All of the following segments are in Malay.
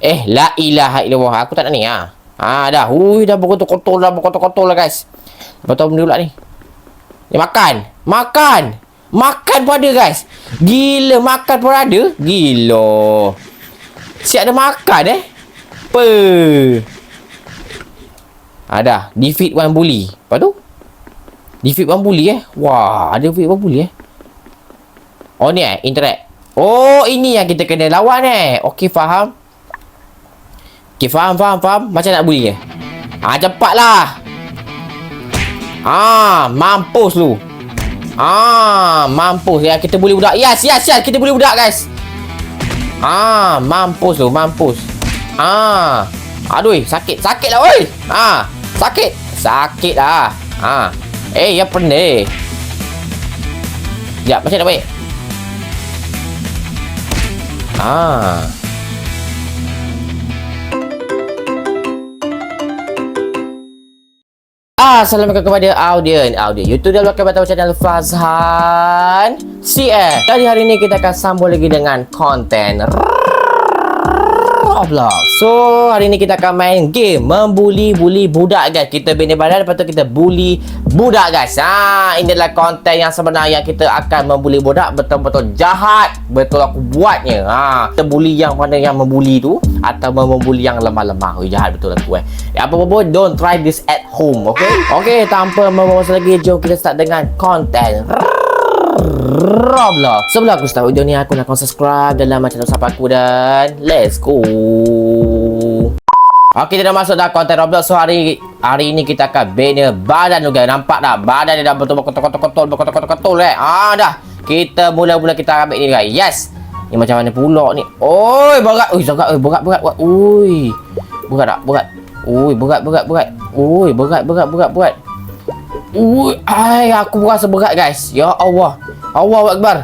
Eh, la ilaha illallah. Aku tak nak ni ha. Ha dah. Hui dah berkotor-kotor dah berkotor-kotor lah guys. Lepas tu benda pula ni. Ni makan. Makan. Makan pun ada guys. Gila makan pun ada. Gila. Siap ada makan eh. Apa? Ada. Defeat one bully. Lepas tu? Defeat one bully eh. Wah, ada defeat one bully eh. Oh ni eh, interact. Oh, ini yang kita kena lawan eh. Okey, faham. Okey, faham, faham, faham. Macam nak bully eh. Ah, cepatlah. Ah, mampus lu. Ah, mampus ya kita boleh budak. Yes, yes, yes, kita boleh budak guys. Ah, mampus lu, mampus. Ah. Aduh, sakit, sakit lah oi. Ah, sakit. Sakit lah. Ah. Eh, ya pernah. Ya, macam nak baik? Ah. Assalamualaikum kepada audien Audien YouTube dan welcome back channel Fazhan CF Jadi hari ini kita akan sambung lagi dengan konten Roblox So hari ini kita akan main game. Membuli-buli budak guys. Kita bina badan lepas tu kita bully budak guys. Ha, Ini adalah konten yang sebenarnya Kita akan membuli budak. Betul-betul jahat. Betul aku buatnya. Ha, Kita bully yang mana yang membuli tu Atau membuli yang lemah-lemah. Oh, Jahat betul aku eh. Apa-apa pun don't try this at home Okay? Okay tanpa membawa lagi Jom kita start dengan konten Roblox Sebelum aku start video ni Aku nak subscribe Dalam channel siapa aku Dan Let's go. Okay kita dah masuk dah konten Roblox So hari Hari ni kita akan bina badan tu guys. Nampak tak? Badan dia dah betul berkotor-kotor-kotor Berkotor-kotor-kotor eh. Ah dah. Kita mula-mula kita ambil ni guys. Yes. Ni macam mana pula ni? Oi berat. Ui berat Ui berat berat berat. Ui. Berat tak? Berat. Ui berat berat berat. Ui berat berat berat berat Ui aku rasa berat guys. Ya Allah. Allah Akbar.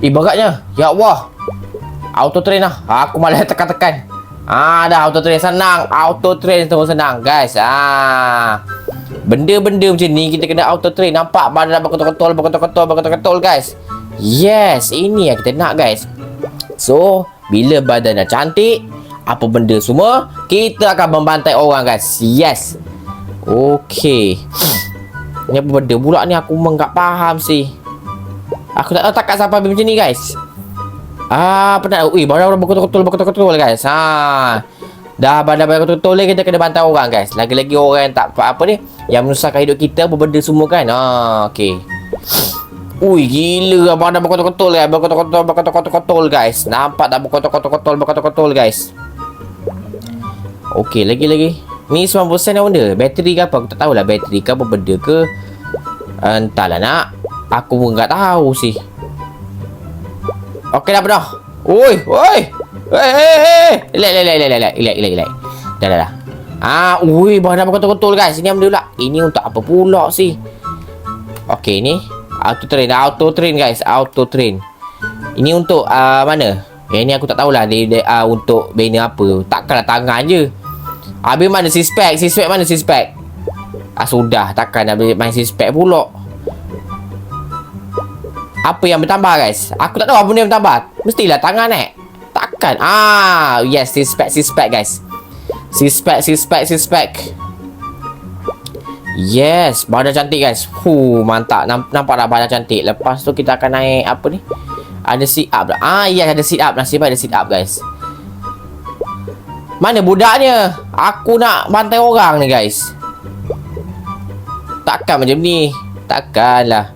Eh beratnya. Ya Allah. Auto train lah Aku malah tekan-tekan Ah dah auto train senang. Auto train tu senang guys. Ah. Benda-benda macam ni kita kena auto train Nampak badan dah berkotol-kotol Berkotol-kotol Berkotol-kotol guys. Yes Ini yang kita nak guys. So Bila badan dah cantik Apa benda semua Kita akan membantai orang guys. Yes. Okay Ni apa benda pula ni Aku memang tak faham sih Aku tak tahu takkan sampai macam ni guys Ah, penat. Ui, badan orang berkotor-kotor, berkotor-kotor guys. Ha. Dah badan berkotor-kotor ni kita kena bantai orang guys. Lagi-lagi orang yang tak apa, apa ni, yang menyusahkan hidup kita berbenda semua kan. Ha, okey. Ui, gila lah badan berkotor-kotor guys. Berkotor-kotor, berkotor-kotor guys. Nampak tak berkotor-kotor, berkotor-kotor guys. Okey, lagi-lagi. Ni 90% yang benda. Bateri ke apa? Aku tak tahulah bateri ke apa benda ke. Entahlah nak. Aku pun tak tahu sih. Okey dah penuh. Oi, oi. Hei, hei, hei. Relax, relax, relax, relax, relax. Dah, dah, dah. Ah, ui, bahan apa kotor-kotor guys. Ini benda pula. Ini untuk apa pula sih? Okey, ni auto train, auto train guys, auto train. Ini untuk uh, mana? Yang ni aku tak tahulah dia, dia uh, untuk bina apa. Takkanlah tangan je. Habis mana si spek? Si spek mana si spek? Ah sudah, takkan nak main si spek pula. Apa yang bertambah guys? Aku tak tahu apa yang bertambah. Mestilah tangan eh. Takkan. Ah, yes, si spek, si spek guys. Si spek, si spek, si spek. Yes, badan cantik guys. Hu, mantap. Nampak tak badan cantik. Lepas tu kita akan naik apa ni? Ada sit up lah. Ah, yes, ada sit up. Nasib baik ada sit up guys. Mana budaknya? Aku nak bantai orang ni guys. Takkan macam ni. Takkanlah.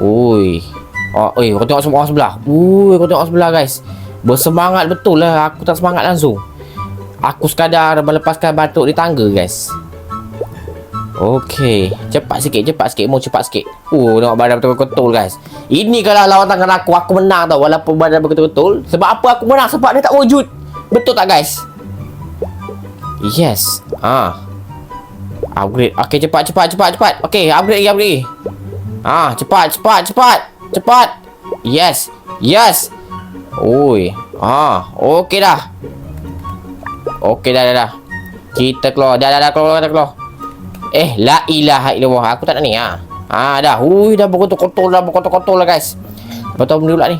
Ui. Oh, oi, kau tengok semua sebelah. Ui, kau tengok sebelah guys. Bersemangat betul lah. Aku tak semangat langsung. Aku sekadar melepaskan batuk di tangga guys. Okey, cepat sikit, cepat sikit, mau cepat sikit. Oh, tengok badan betul-betul guys. Ini kalau lawan tangan aku, aku menang tau walaupun badan betul-betul. Sebab apa aku menang? Sebab dia tak wujud. Betul tak guys? Yes. Ah. Upgrade. Okey, cepat cepat cepat cepat. Okey, upgrade upgrade. Ah, cepat cepat cepat. Cepat. Yes. Yes. Oi. Ah, okey dah. Okey dah dah dah. Kita keluar. Dah dah dah keluar dah keluar. Eh, la ilaha illallah. Aku tak nak ni ah. Ah, dah. Ui, dah berkotor-kotor dah berkotor-kotor lah guys. Betul benda pula ni.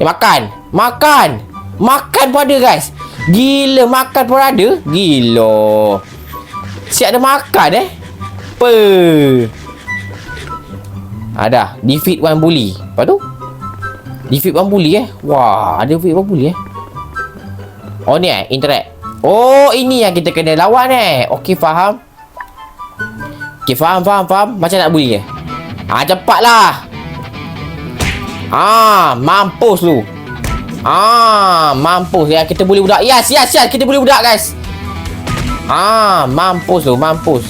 Ni makan. Makan. Makan pun ada guys. Gila makan pun ada. Gila. Siap ada makan eh. Apa? Ada. Defeat one bully. Apa tu? Defeat one bully eh. Wah, ada defeat one bully eh. Oh ni eh, interact. Oh, ini yang kita kena lawan eh. Okey, faham. Okey, faham, faham, faham. Macam nak bully eh. Ah, cepatlah. Ah, mampus lu. Ah, mampus ya kita boleh budak. Yes, yes, yes, kita boleh budak guys. Ah, mampus lu, mampus.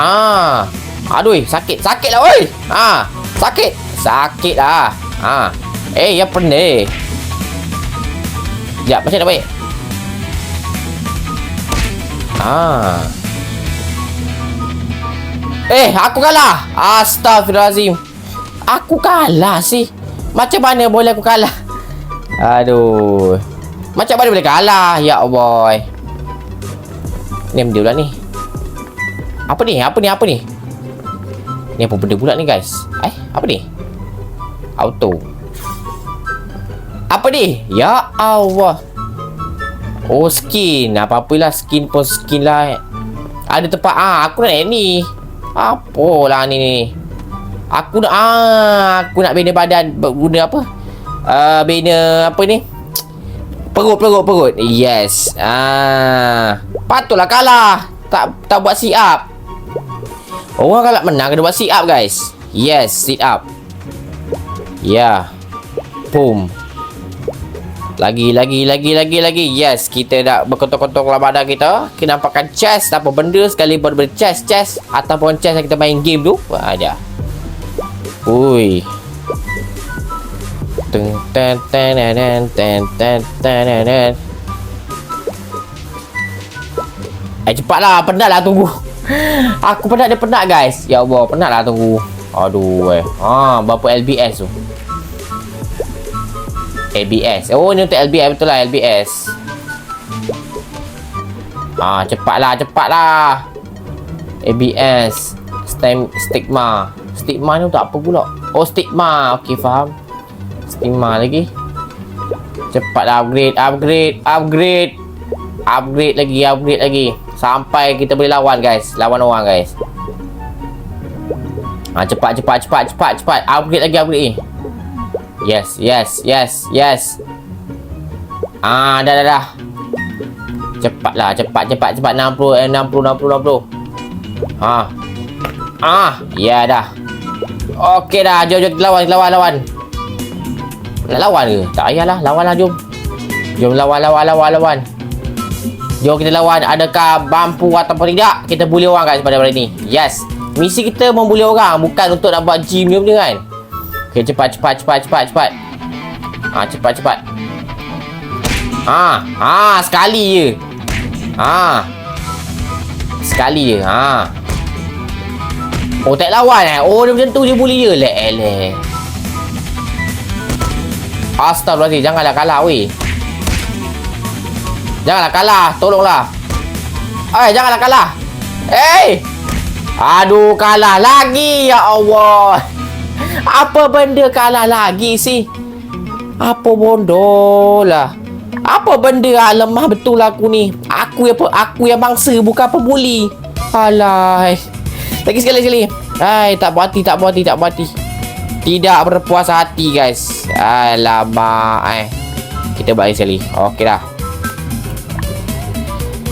Ah. Aduh, sakit, sakit lah oi. Ah, sakit. Sakit lah. Ah. Eh, ya pernah. Ya, macam nak baik. Ah. Eh, aku kalah. Astaghfirullahalazim. Aku kalah sih. Macam mana boleh aku kalah? Aduh. Macam mana boleh kalah? Ya Allah. Ni benda pula ni. Apa ni? Apa ni? Apa ni? Ni apa benda pula ni guys? Eh, apa ni? Auto. Apa ni? Ya Allah. Oh, skin. Apa-apalah skin pun skin lah. Ada tempat. Ah, aku nak ni. Apalah ni ni. Aku nak ah, aku nak bina badan guna apa? Uh, bina apa ni? Perut perut perut. Yes. Ah, patutlah kalah. Tak tak buat sit up. Orang kalau menang kena buat sit up guys. Yes, sit up. Ya. Yeah. Boom. Lagi, lagi, lagi, lagi, lagi. Yes, kita dah berkotok-kotok lah badan kita. Kita nampakkan chest apa benda sekali baru chest, chest. Ataupun chest yang kita main game tu. Ada. Ui. Teng ten ten ten ten ten ten ten. Eh cepatlah, penatlah tunggu. Aku penat dia penat guys. Ya Allah, penatlah tunggu. Aduh eh. Ha, berapa LBS tu? ABS. Oh, ni untuk LBS betul lah LBS. Ah, cepatlah, cepatlah. ABS. Stem stigma. Stigma ni untuk apa pula? Oh, stigma. Okey, faham. Stigma lagi. Cepatlah upgrade, upgrade, upgrade. Upgrade lagi, upgrade lagi. Sampai kita boleh lawan, guys. Lawan orang, guys. Ah, cepat, cepat, cepat, cepat, cepat. Upgrade lagi, upgrade ni. Yes, yes, yes, yes. Ah, dah, dah, dah. Cepatlah, cepat, cepat, cepat. 60, eh, 60, 60, 60. Ha. Ah, ya dah. Okey dah, jom, jom, lawan, lawan, lawan. Nak lawan ke? Tak payahlah, lawanlah, jom. Jom lawan, lawan, lawan, lawan. Jom kita lawan. Adakah mampu ataupun tidak? Kita bully orang guys pada hari ni. Yes. Misi kita membuli orang. Bukan untuk nak buat gym ni kan. Okey, cepat, cepat, cepat, cepat, cepat. Ah, cepat, cepat. Ah, ah, sekali je. Ah. Sekali je. Ha. Oh, tak lawan eh. Oh, dia macam tu je boleh je. Lek, lek. Astagfirullahaladzim. Janganlah kalah, weh. Janganlah kalah. Tolonglah. Eh, janganlah kalah. Eh. Aduh, kalah lagi. Ya Allah. Apa benda kalah lagi sih? Apa bodoh lah. Apa benda ah, lemah betul aku ni? Aku yang aku yang bangsa bukan pembuli. Alah. Lagi sekali sekali. Hai, tak puas hati, tak puas hati, tak puas hati. Tidak berpuas hati, guys. Alamak, eh. Kita balik sekali. Okey dah.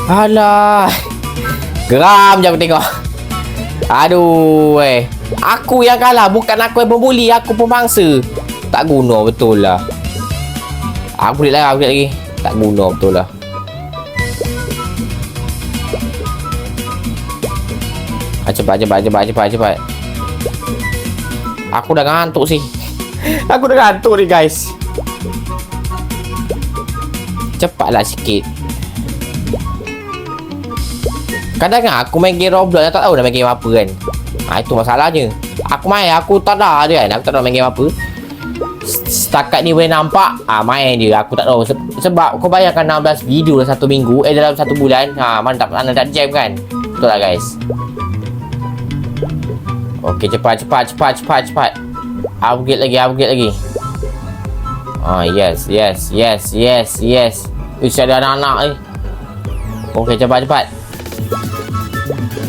Alah. Geram je aku tengok. Aduh, eh. Aku yang kalah Bukan aku yang membuli Aku pemangsa Tak guna betul lah Aku boleh lah Aku lagi Tak guna betul lah ah, Cepat cepat cepat cepat cepat Aku dah ngantuk sih Aku dah ngantuk ni guys Cepatlah sikit Kadang kan aku main game Roblox Tak tahu dah main game apa kan Ha, itu masalahnya. Aku main, aku tak ada dia kan. Aku tak tahu main game apa. Setakat ni boleh nampak, ha, main dia. Aku tak tahu. Se sebab kau bayangkan 16 video dalam satu minggu, eh dalam satu bulan. Ha, mana tak mana tak jam kan? Betul lah guys. Okey, cepat, cepat, cepat, cepat, cepat. Upgrade lagi, upgrade lagi. Ah, yes, yes, yes, yes, yes. Ish, ada anak-anak ni. Okey, cepat, cepat.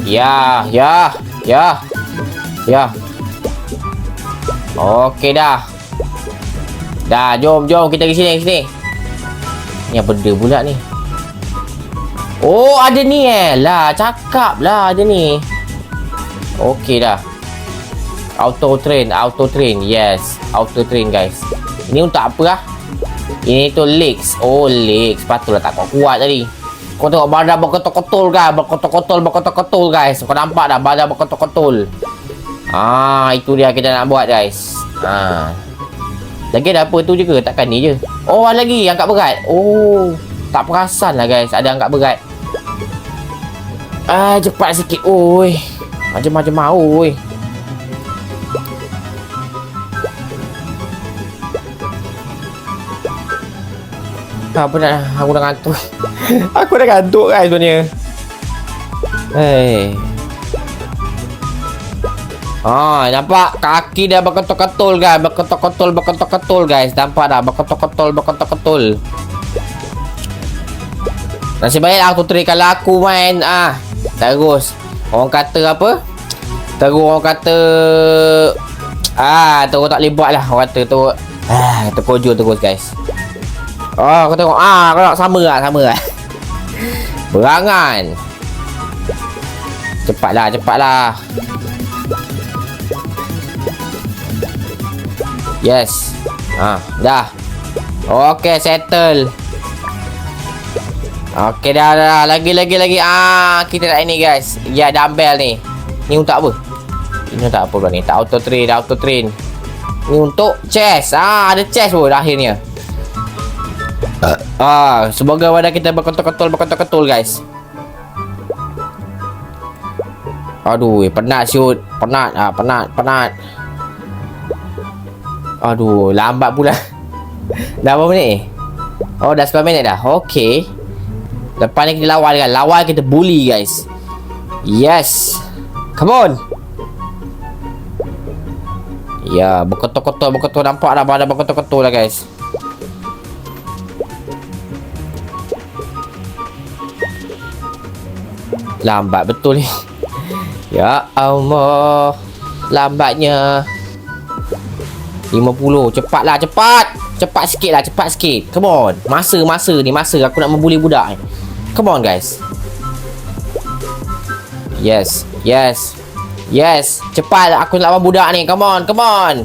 Ya, ya, ya. Ya. Okey dah. Dah, jom, jom. Kita pergi sini, sini. Ni apa benda pula ni? Oh, ada ni eh. Lah, cakap lah ada ni. Okey dah. Auto train, auto train. Yes, auto train guys. Ini untuk apa lah? Ini tu legs. Oh, legs. Patutlah tak kuat-kuat tadi. Kau tengok badan berkotul-kotul kan? Berkotul-kotul, berkotul-kotul guys. Kau nampak dah badan berkotul-kotul. Ah, itu dia kita nak buat guys. Ah. Lagi ada apa tu ke? Takkan ni je. Oh, ada lagi angkat berat. Oh, tak perasan lah guys. Ada angkat berat. Ah, cepat sikit. Oi. Macam-macam mau, oi. Apa nak aku dah ngantuk. aku dah ngantuk kan sebenarnya. Hei. Ah, nampak kaki dia berketul-ketul guys, berketul-ketul, berketul-ketul guys. Nampak dah berketul-ketul, berketul-ketul. Nasib baik aku teri kalau aku main ah terus orang kata apa? Terus orang kata ah terus tak boleh buat lah orang kata tu ah terkojol terus guys. Oh, aku tengok ah kau nak sama lah, sama lah. Berangan. Cepatlah, cepatlah. Yes. Ha, dah. Okey, settle. Okey dah, dah. Lagi lagi lagi. Ah, kita nak ini guys. Ya, dumbbell ni. Ni untuk apa? Ini untuk apa pula ni? Tak auto train, auto train. Ni untuk chest. Ah, ada chest pun akhirnya. Ah, semoga badan kita berketul-ketul berketul-ketul guys. Aduh, eh, penat shoot. Penat ah, penat, penat. Aduh, lambat pula. dah berapa minit ni? Oh, dah 10 minit dah. Okey. Lepas ni kita lawan kan. Lawan kita bully guys. Yes. Come on. Ya, berketul-ketul, berketul. Nampak dah badan berketul-ketul lah guys. Lambat betul ni. Ya Allah. Lambatnya. 50. Cepatlah, cepat. Cepat sikit lah, cepat sikit. Come on. Masa, masa ni, masa. Aku nak membuli budak ni. Come on, guys. Yes, yes. Yes. Cepat, aku nak lawan budak ni. Come on, come on.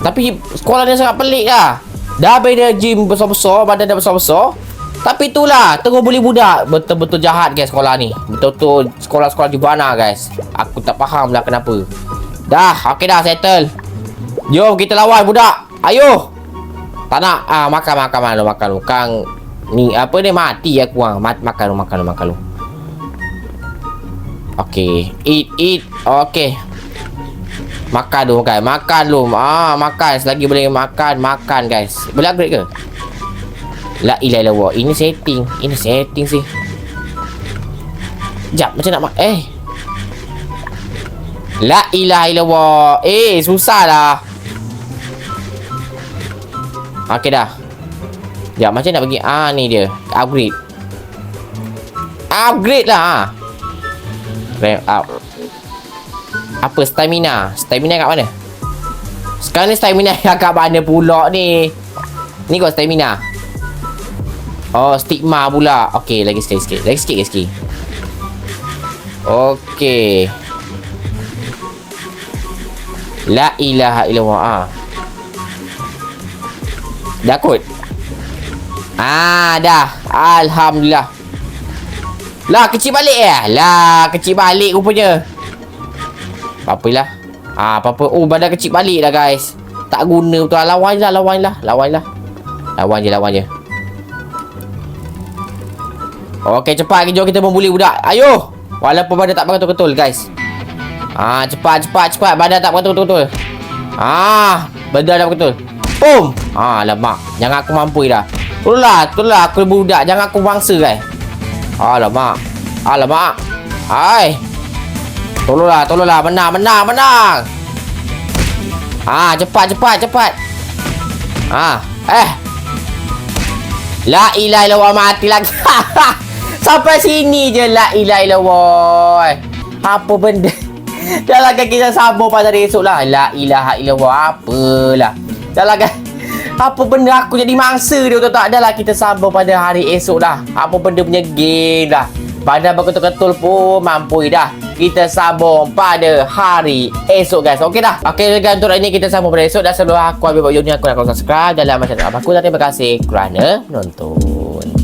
Tapi sekolah dia sangat pelik lah. Dah beda gym besar-besar, badan dah besar-besar. Tapi itulah, tengok boleh budak. Betul-betul jahat guys sekolah ni. Betul-betul sekolah-sekolah di mana guys. Aku tak faham lah kenapa. Dah, okey dah settle. Jom kita lawan budak. Ayo. Tak nak. Ah, makan, makan, makan, makan. Kang ni apa ni mati aku ah. Mat, makan, makan, makan lu. Okey, eat, eat. Okey. Makan dulu guys. Makan dulu. Ah, makan. Selagi boleh makan, makan guys. Boleh upgrade ke? La ilaha illallah. Ini setting. Ini setting sih. Jap, macam nak eh. La ilaha illallah. Eh, susah lah. Okey dah. Jap, macam nak pergi ah ni dia. Upgrade. Upgrade lah. ah. Ramp up. Apa stamina? Stamina kat mana? Sekarang ni stamina kat mana pula ni? Ni kau stamina. Oh, stigma pula. Okey, lagi sikit sikit. Lagi sikit sikit. Okey. La ilaha illallah. Ah. Dah kot. Ah, dah. Alhamdulillah. Lah, kecil balik eh? Lah, kecil balik rupanya. Apa-apalah. Ah, apa-apa. Oh, badan kecil balik dah, guys. Tak guna betul. Lawan je lah, lawan je lah. Lawan je lah. Lawan je, lawan je. Okey, cepat jom kita membuli budak. Ayo. Walaupun badan tak betul-betul, guys. Ah, cepat, cepat, cepat. Badan tak betul-betul. Ah, badan tak betul. Boom. Ah, lemak. Jangan aku mampu dah. Itulah, itulah aku budak. Jangan aku bangsa, guys. Alamak. Alamak. Hai. Tolonglah, tolonglah. Menang, menang, menang. Ah, cepat, cepat, cepat. Ah, eh. La ilaha illallah mati lagi. Sampai sini je la ilaha illallah. Apa benda? Dah lah kan kita sambung pada esok lah. La ilaha illallah. Apalah. Dah lah kan. Apa benda aku jadi mangsa dia tu tak adalah kita sambung pada hari esok dah. Apa benda punya game dah. Padahal betul-betul pun mampu dah. Kita sambung pada hari esok guys. Okey dah. Okey guys untuk hari ni kita sambung pada esok. Dan sebelum aku habis video ni aku nak subscribe dalam channel aku. Dan terima kasih kerana menonton.